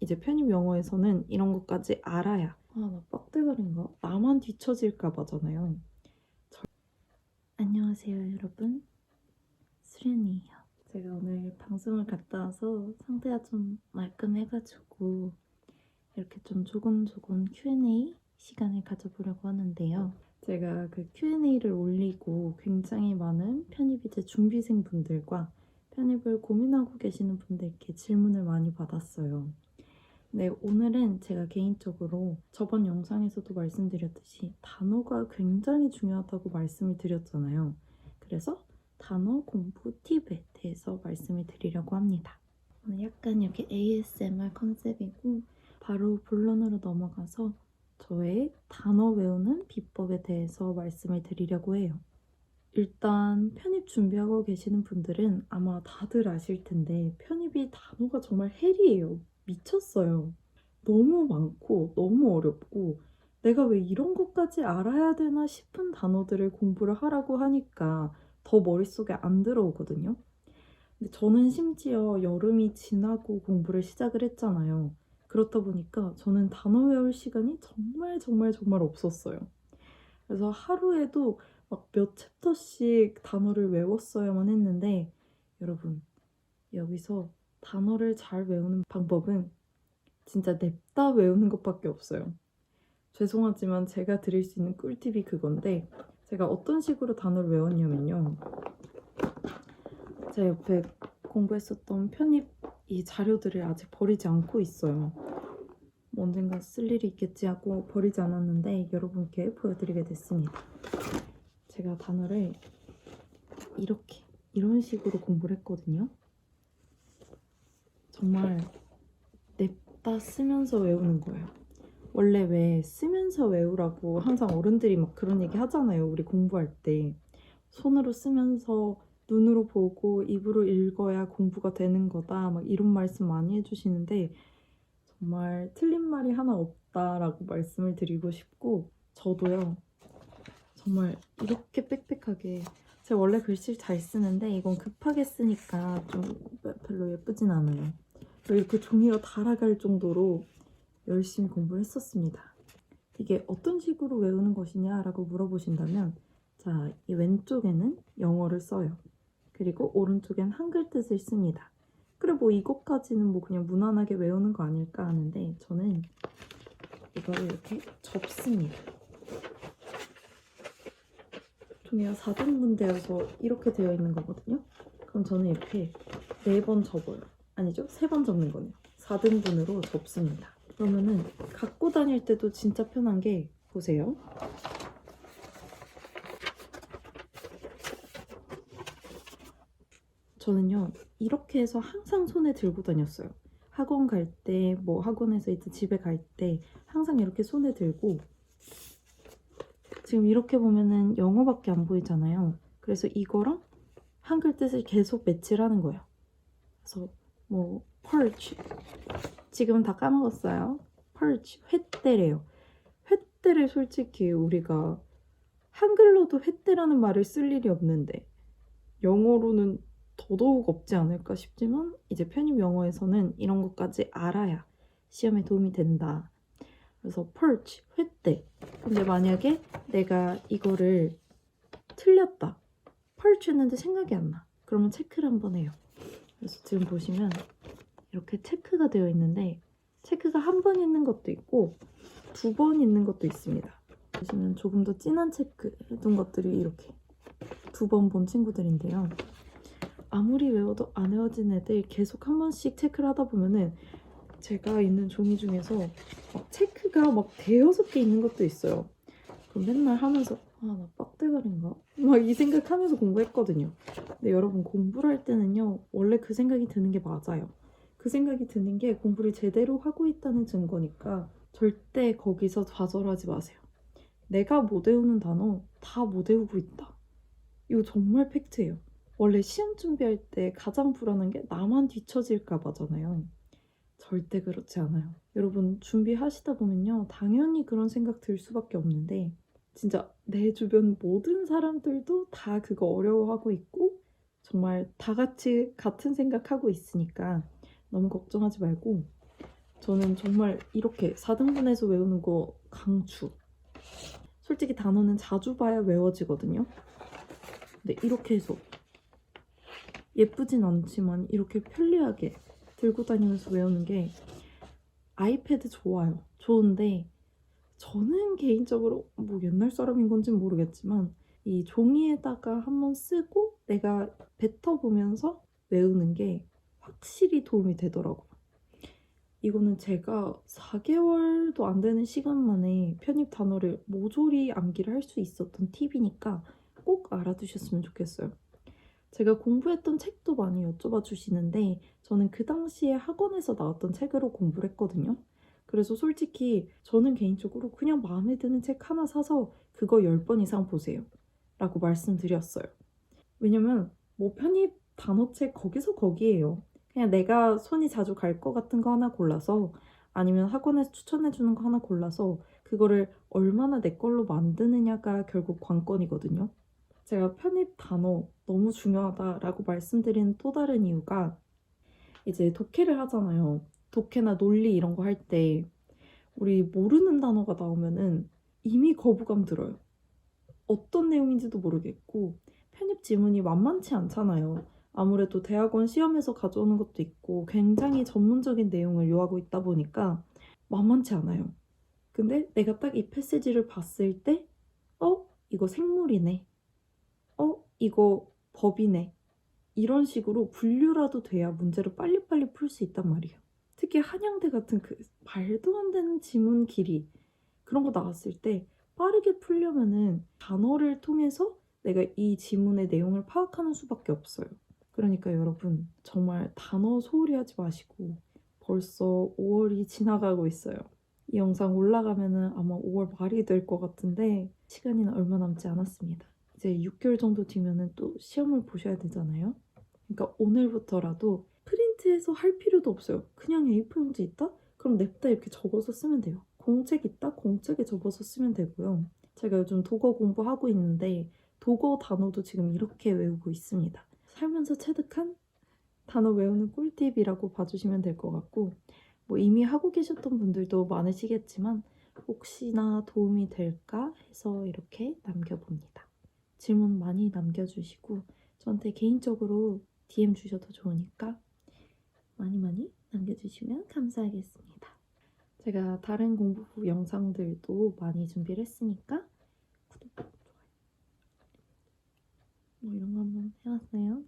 이제 편입 영어에서는 이런 것까지 알아야 아나 빡대가리인가? 나만 뒤처질까 봐잖아요. 저- 안녕하세요 여러분 수련이에요. 제가 오늘 방송을 갔다 와서 상태가 좀 말끔해가지고 이렇게 좀 조곤조곤 Q&A 시간을 가져보려고 하는데요. 제가 그 Q&A를 올리고 굉장히 많은 편입 이제 준비생 분들과 편입을 고민하고 계시는 분들께 질문을 많이 받았어요. 네, 오늘은 제가 개인적으로 저번 영상에서도 말씀드렸듯이 단어가 굉장히 중요하다고 말씀을 드렸잖아요. 그래서 단어 공부 팁에 대해서 말씀을 드리려고 합니다. 약간 이렇게 ASMR 컨셉이고 바로 본론으로 넘어가서 저의 단어 외우는 비법에 대해서 말씀을 드리려고 해요. 일단 편입 준비하고 계시는 분들은 아마 다들 아실 텐데 편입이 단어가 정말 헬이에요. 미쳤어요. 너무 많고 너무 어렵고 내가 왜 이런 것까지 알아야 되나 싶은 단어들을 공부를 하라고 하니까 더 머릿속에 안 들어오거든요. 근데 저는 심지어 여름이 지나고 공부를 시작을 했잖아요. 그렇다 보니까 저는 단어 외울 시간이 정말 정말 정말 없었어요. 그래서 하루에도 막 몇 챕터씩 단어를 외웠어야만 했는데 여러분 여기서 단어를 잘 외우는 방법은 진짜 냅다 외우는 것밖에 없어요. 죄송하지만 제가 드릴 수 있는 꿀팁이 그건데 제가 어떤 식으로 단어를 외웠냐면요. 제 옆에 공부했었던 편입 이 자료들을 아직 버리지 않고 있어요. 뭐 언젠가 쓸 일이 있겠지 하고 버리지 않았는데 여러분께 보여드리게 됐습니다. 제가 단어를 이렇게 이런 식으로 공부를 했거든요. 정말 냅다 쓰면서 외우는 거예요. 원래 왜 쓰면서 외우라고 항상 어른들이 막 그런 얘기 하잖아요. 우리 공부할 때 손으로 쓰면서 눈으로 보고 입으로 읽어야 공부가 되는 거다. 막 이런 말씀 많이 해주시는데 정말 틀린 말이 하나 없다라고 말씀을 드리고 싶고 저도요. 정말 이렇게 빽빽하게 제가 원래 글씨를 잘 쓰는데 이건 급하게 쓰니까 좀 별로 예쁘진 않아요. 이렇게 종이가 달아갈 정도로 열심히 공부를 했었습니다. 이게 어떤 식으로 외우는 것이냐라고 물어보신다면 자, 이 왼쪽에는 영어를 써요. 그리고 오른쪽엔 한글 뜻을 씁니다. 그래 뭐 이것까지는 뭐 그냥 무난하게 외우는 거 아닐까 하는데 저는 이거를 이렇게 접습니다. 종이가 4등분 되어서 이렇게 되어 있는 거거든요. 그럼 저는 이렇게 네 번 접어요. 아니죠? 세 번 접는 거네요. 4등분으로 접습니다. 그러면은 갖고 다닐 때도 진짜 편한 게 보세요. 저는요 이렇게 해서 항상 손에 들고 다녔어요. 학원 갈 때, 뭐 학원에서 이제 집에 갈 때 항상 이렇게 손에 들고 지금 이렇게 보면은 영어밖에 안 보이잖아요. 그래서 이거랑 한글 뜻을 계속 매치를 거예요. 그래서 뭐 perch 지금은 다 까먹었어요. perch 횟대래요. 횟대를 솔직히 우리가 한글로도 횟대라는 말을 쓸 일이 없는데 영어로는 더더욱 없지 않을까 싶지만 이제 편입 영어에서는 이런 것까지 알아야 시험에 도움이 된다. 그래서 perch 횟대. 근데 만약에 내가 이거를 틀렸다. perch 했는데 생각이 안 나. 그러면 체크를 한번 해요. 그래서 지금 보시면 이렇게 체크가 되어 있는데 체크가 한 번 있는 것도 있고 두 번 있는 것도 있습니다. 보시면 조금 더 진한 체크 해둔 것들이 이렇게 두 번 본 친구들인데요. 아무리 외워도 안 외워진 애들 계속 한 번씩 체크를 하다 보면은 제가 있는 종이 중에서 막 체크가 막 대여섯 개 있는 것도 있어요. 그럼 맨날 하면서 아 나 빡대가리인가? 막 이 생각하면서 공부했거든요. 근데 여러분 공부를 할 때는요 원래 그 생각이 드는 게 맞아요. 그 생각이 드는 게 공부를 제대로 하고 있다는 증거니까 절대 거기서 좌절하지 마세요. 내가 못 외우는 단어 다 못 외우고 있다. 이거 정말 팩트예요. 원래 시험 준비할 때 가장 불안한 게 나만 뒤처질까 봐잖아요. 절대 그렇지 않아요. 여러분 준비하시다 보면요. 당연히 그런 생각 들 수밖에 없는데 진짜 내 주변 모든 사람들도 다 그거 어려워하고 있고 정말 다 같이 같은 생각하고 있으니까 너무 걱정하지 말고 저는 정말 이렇게 4등분해서 외우는 거 강추. 솔직히 단어는 자주 봐야 외워지거든요. 근데 이렇게 해서 예쁘진 않지만 이렇게 편리하게 들고 다니면서 외우는 게 아이패드 좋아요. 좋은데 저는 개인적으로 뭐 옛날 사람인 건지 모르겠지만 이 종이에다가 한번 쓰고 내가 뱉어보면서 외우는 게 확실히 도움이 되더라고요. 이거는 제가 4개월도 안 되는 시간 만에 편입 단어를 모조리 암기를 할 수 있었던 팁이니까 꼭 알아두셨으면 좋겠어요. 제가 공부했던 책도 많이 여쭤봐 주시는데 저는 그 당시에 학원에서 나왔던 책으로 공부를 했거든요. 그래서 솔직히 저는 개인적으로 그냥 마음에 드는 책 하나 사서 그거 10번 이상 보세요. 라고 말씀드렸어요. 왜냐면 뭐 편입 단어책 거기서 거기에요. 그냥 내가 손이 자주 갈 것 같은 거 하나 골라서 아니면 학원에서 추천해주는 거 하나 골라서 그거를 얼마나 내 걸로 만드느냐가 결국 관건이거든요. 제가 편입 단어 너무 중요하다라고 말씀드리는 또 다른 이유가 이제 독해를 하잖아요. 독해나 논리 이런 거 할 때 우리 모르는 단어가 나오면은 이미 거부감 들어요. 어떤 내용인지도 모르겠고 편입 지문이 만만치 않잖아요. 아무래도 대학원 시험에서 가져오는 것도 있고 굉장히 전문적인 내용을 요하고 있다 보니까 만만치 않아요. 근데 내가 딱 이 패시지를 봤을 때, 어? 이거 생물이네. 어? 이거 법이네. 이런 식으로 분류라도 돼야 문제를 빨리빨리 풀 수 있단 말이에요. 특히 한양대 같은 그 말도 안 되는 지문 길이 그런 거 나왔을 때 빠르게 풀려면은 단어를 통해서 내가 이 지문의 내용을 파악하는 수밖에 없어요. 그러니까 여러분 정말 단어 소홀히 하지 마시고 벌써 5월이 지나가고 있어요. 이 영상 올라가면은 아마 5월 말이 될 것 같은데 시간이 얼마 남지 않았습니다. 이제 6개월 정도 뒤면은 또 시험을 보셔야 되잖아요. 그러니까 오늘부터라도 프린트해서 할 필요도 없어요. 그냥 A4 용지 있다? 그럼 냅다 이렇게 적어서 쓰면 돼요. 공책 있다? 공책에 접어서 쓰면 되고요. 제가 요즘 독어 공부하고 있는데 독어 단어도 지금 이렇게 외우고 있습니다. 살면서 체득한 단어 외우는 꿀팁이라고 봐주시면 될 것 같고 뭐 이미 하고 계셨던 분들도 많으시겠지만 혹시나 도움이 될까 해서 이렇게 남겨봅니다. 질문 많이 남겨주시고 저한테 개인적으로 DM 주셔도 좋으니까 많이 많이 남겨주시면 감사하겠습니다. 제가 다른 공부 영상들도 많이 준비를 했으니까 구독, 좋아요 뭐 이런 거 한번 해봤어요.